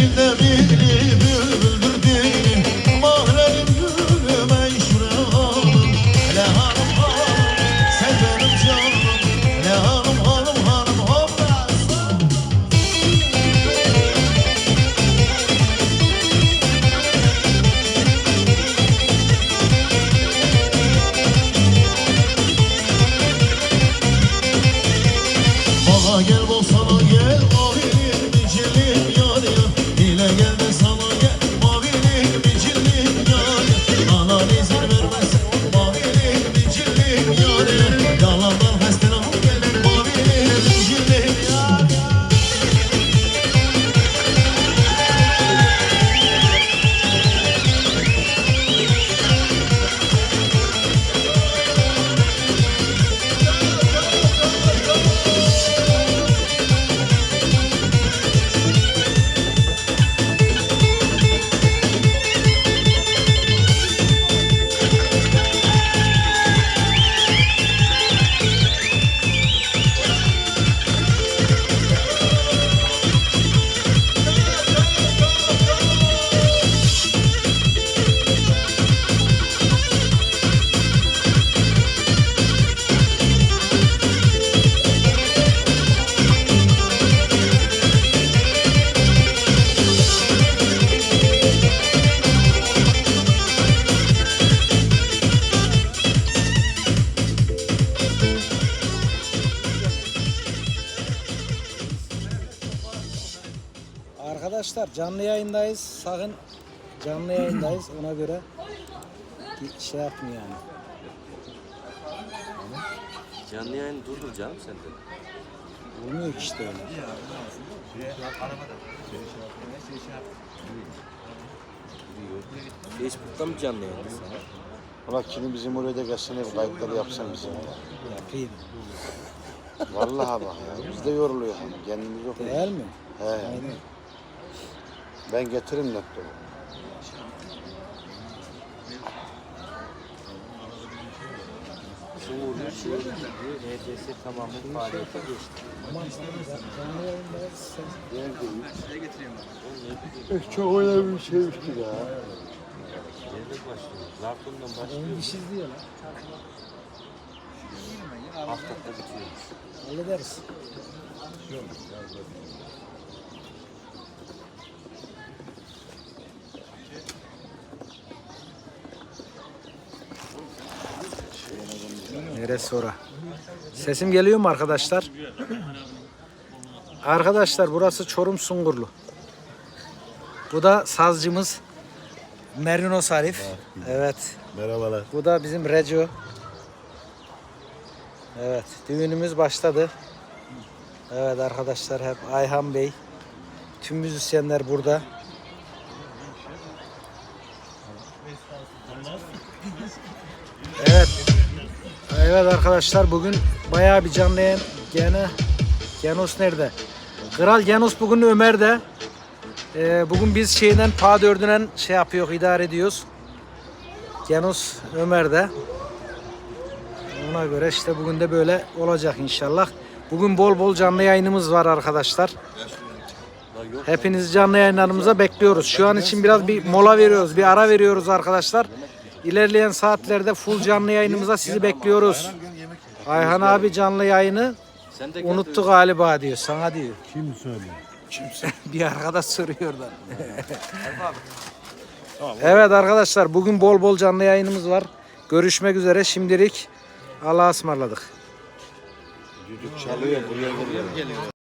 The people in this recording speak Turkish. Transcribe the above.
elinde bir Arkadaşlar canlı yayındayız. Sakın canlı yayındayız. Ona göre şey yapın yani. Canlı yayını durdur canım sen de. Olmuyor ki işte öyle. Facebook'ta mı canlı yayındasın? Ulan kimi bizim oraya da gelsene bir kayıtları yapsan bizim. Yapayım. Vallahi bak ya biz de yoruluyor hani kendimiz yok. Değer mi? He. Aynen. Ben getiririm laptopu. Şey faaliyete geçti. Sen Çok önemli bir şeymiş ki ya. Lafton'dan başlıyoruz. 10 kişi diyor lan. Haftada bitiyoruz. Hallederiz. Neresi ora? Sesim geliyor mu arkadaşlar? Arkadaşlar burası Çorum Sungurlu. Bu da sazcımız Merino Sarif. Evet. Merhabalar. Bu da bizim Reco. Evet, düğünümüz başladı. Evet arkadaşlar hep Ayhan Bey. Tüm müzisyenler burada. Evet arkadaşlar bugün bayağı bir canlı yayın. Gene Genos nerede? Kral Genos bugün Ömer'de. Ee, bugün biz şeyden PA dördünen şey yapıyor, idare ediyoruz. Genos Ömer'de. Ona göre işte bugün de böyle olacak inşallah. Bugün bol bol canlı yayınımız var arkadaşlar. Hepinizi canlı yayınlarımıza bekliyoruz. Şu an için biraz bir mola veriyoruz, bir ara veriyoruz arkadaşlar. İlerleyen saatlerde full canlı yayınımıza sizi bekliyoruz. Ayhan abi canlı yayını unuttu galiba diyor. Sana diyor. Kim söylüyor? bir arkadaş soruyor da. evet arkadaşlar bugün bol bol canlı yayınımız var. Görüşmek üzere şimdilik. Allah'a ısmarladık. Düdük çalıyor buraya geliyor.